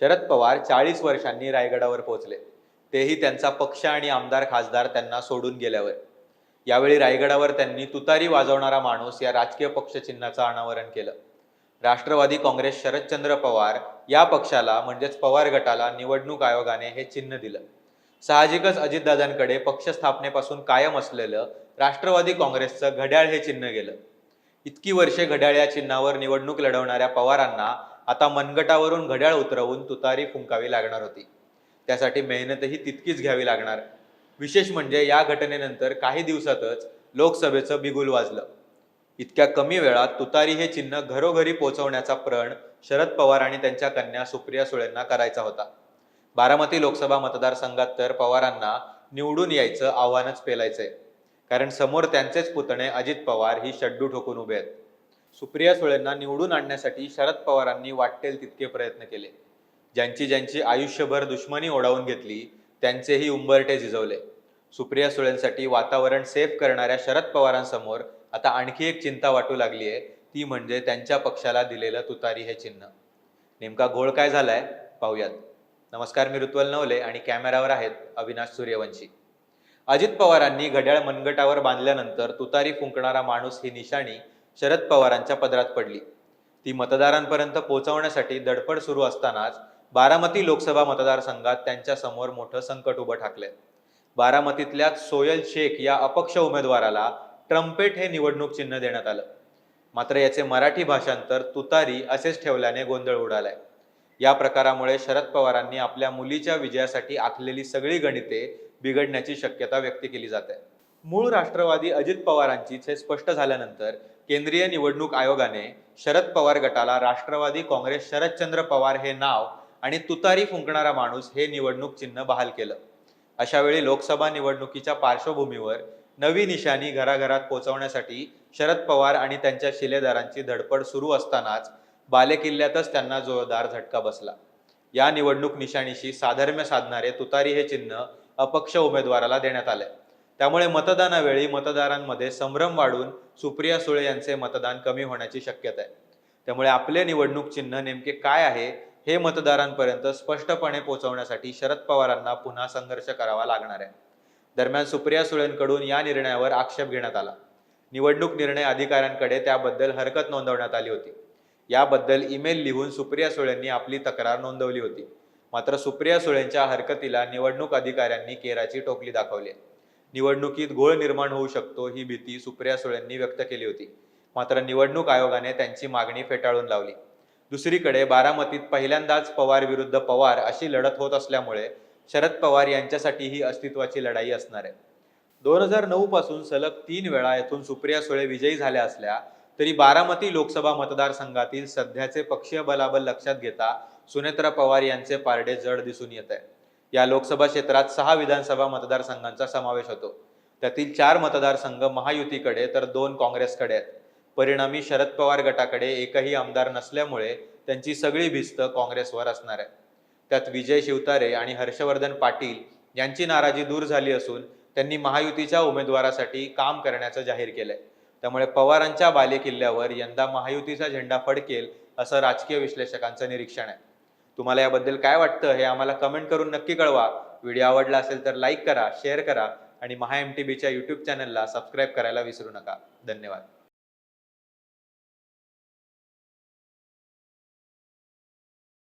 शरद पवार चाळीस वर्षांनी रायगडावर पोहोचले. तेही त्यांचा पक्ष आणि आमदार खासदार त्यांना सोडून गेल्यावर. यावेळी रायगडावर त्यांनी तुतारी वाजवणारा माणूस या राजकीय पक्ष चिन्हाचं अनावरण केलं. राष्ट्रवादी काँग्रेस शरदचंद्र पवार या पक्षाला म्हणजेच पवार गटाला निवडणूक आयोगाने हे चिन्ह दिलं. साहजिकच अजितदादांकडे पक्ष स्थापनेपासून कायम असलेलं राष्ट्रवादी काँग्रेसचं घड्याळ हे चिन्ह गेलं. इतकी वर्षे घड्याळ या चिन्हावर निवडणूक लढवणाऱ्या पवारांना आता मनगटावरून घड्याळ उतरवून तुतारी फुंकावी लागणार होती. त्यासाठी मेहनतही तितकीच घ्यावी लागणार. विशेष म्हणजे या घटनेनंतर काही दिवसातच लोकसभेचं बिगुल वाजलं. इतक्या कमी वेळात तुतारी हे चिन्ह घरोघरी पोहोचवण्याचा प्रण शरद पवार आणि त्यांच्या कन्या सुप्रिया सुळेंना करायचा होता. बारामती लोकसभा मतदारसंघात तर पवारांना निवडून यायचं आव्हानच पेलायचंय. कारण समोर त्यांचेच पुतणे अजित पवार ही शड्डू ठोकून उभे आहेत. सुप्रिया सुळेंना निवडून आणण्यासाठी शरद पवारांनी वाटेल तितके प्रयत्न केले. ज्यांची ज्यांची आयुष्यभर दुश्मनी ओढावून घेतली त्यांचेही उंबरटे झिजवले. सुप्रिया सुळेंसाठी वातावरण सेफ करणाऱ्या शरद पवारांसमोर आता आणखी एक चिंता वाटू लागली आहे ती म्हणजे त्यांच्या पक्षाला दिलेलं तुतारी हे चिन्ह. नेमका घोळ काय झालाय? पाहूयात. नमस्कार मी ऋत्वल नवले आणि कॅमेरावर आहेत अविनाश सूर्यवंशी. अजित पवारांनी घड्याळ मनगटावर बांधल्यानंतर तुतारी फुंकणारा माणूस ही निशाणी शरद पवारांच्या पदरात पडली. ती मतदारांपर्यंत पोहोचवण्यासाठी दडपड सुरू असतानाच बारामती लोकसभा मतदारसंघात त्यांच्यासमोर मोठं संकट उभं ठाकलंय. बारामतीतल्या सोयल शेख या अपक्ष उमेदवाराला ट्रम्पेट हे निवडणूक चिन्ह देण्यात आलं. मात्र याचे मराठी भाषांतर तुतारी असेच ठेवल्याने गोंधळ उडालाय. या प्रकारामुळे शरद पवारांनी आपल्या मुलीच्या विजयासाठी आखलेली सगळी गणिते बिघडण्याची शक्यता व्यक्त केली जाते. मूळ राष्ट्रवादी अजित पवारांचीच हे स्पष्ट झाल्यानंतर केंद्रीय निवडणूक आयोगाने शरद पवार गटाला राष्ट्रवादी काँग्रेस शरदचंद्र पवार हे नाव आणि तुतारी फुंकणारा माणूस हे निवडणूक चिन्ह बहाल केलं. अशावेळी लोकसभा निवडणुकीच्या पार्श्वभूमीवर नवी निशाणी घराघरात पोहोचवण्यासाठी शरद पवार आणि त्यांच्या शिलेदारांची धडपड सुरू असतानाच बालेकिल्ल्यातच त्यांना जोरदार झटका बसला. या निवडणूक निशाणीशी साधर्म्य साधणारे तुतारी हे चिन्ह अपक्ष उमेदवाराला देण्यात आले त्यामुळे मतदानावेळी मतदारांमध्ये संभ्रम वाढून सुप्रिया सुळे यांचे मतदान कमी होण्याची शक्यता आहे. त्यामुळे आपले निवडणूक चिन्ह नेमके काय आहे हे मतदारांपर्यंत स्पष्टपणे पोहोचवण्यासाठी शरद पवारांना पुन्हा संघर्ष करावा लागणार आहे. दरम्यान सुप्रिया सुळेंकडून या निर्णयावर आक्षेप घेण्यात आला. निवडणूक निर्णय अधिकाऱ्यांकडे त्याबद्दल हरकत नोंदवण्यात आली होती. याबद्दल ईमेल लिहून सुप्रिया सुळेंनी आपली तक्रार नोंदवली होती. मात्र सुप्रिया सुळेंच्या हरकतीला निवडणूक अधिकाऱ्यांनी केराची टोपली दाखवली आहे. निवडणुकीत घोळ निर्माण होऊ शकतो ही भीती सुप्रिया सुळेंनी व्यक्त केली होती. मात्र निवडणूक आयोगाने त्यांची मागणी फेटाळून लावली. दुसरीकडे बारामतीत पहिल्यांदाच पवार विरुद्ध पवार अशी लढत होत असल्यामुळे शरद पवार यांच्यासाठी ही अस्तित्वाची लढाई असणार आहे. दोन हजार नऊ पासून सलग तीन वेळा येथून सुप्रिया सुळे विजयी झाल्या असल्या तरी बारामती लोकसभा मतदारसंघातील सध्याचे पक्षीय बलाबल लक्षात घेता सुनेत्रा पवार यांचे पारडे जड दिसून येत आहे. या लोकसभा क्षेत्रात सहा विधानसभा मतदारसंघांचा समावेश होतो. त्यातील चार मतदारसंघ महायुतीकडे तर दोन काँग्रेसकडे आहेत. परिणामी शरद पवार गटाकडे एकही आमदार नसल्यामुळे त्यांची सगळी भिस्त काँग्रेसवर असणार आहे. त्यात विजय शिवतारे आणि हर्षवर्धन पाटील यांची नाराजी दूर झाली असून त्यांनी महायुतीच्या उमेदवारासाठी काम करण्याचं जाहीर केलंय. त्यामुळे पवारांच्या बालेकिल्ल्यावर यंदा महायुतीचा झेंडा फडकेल असं राजकीय विश्लेषकांचं निरीक्षण आहे. तुम्हाला याबद्दल काय वाटतं हे आम्हाला कमेंट करून नक्की कळवा. व्हिडिओ आवडला असेल तर लाईक करा शेअर करा आणि महा एम टी बीच्या यूट्यूब चॅनलला सबस्क्राईब करायला विसरू नका. धन्यवाद.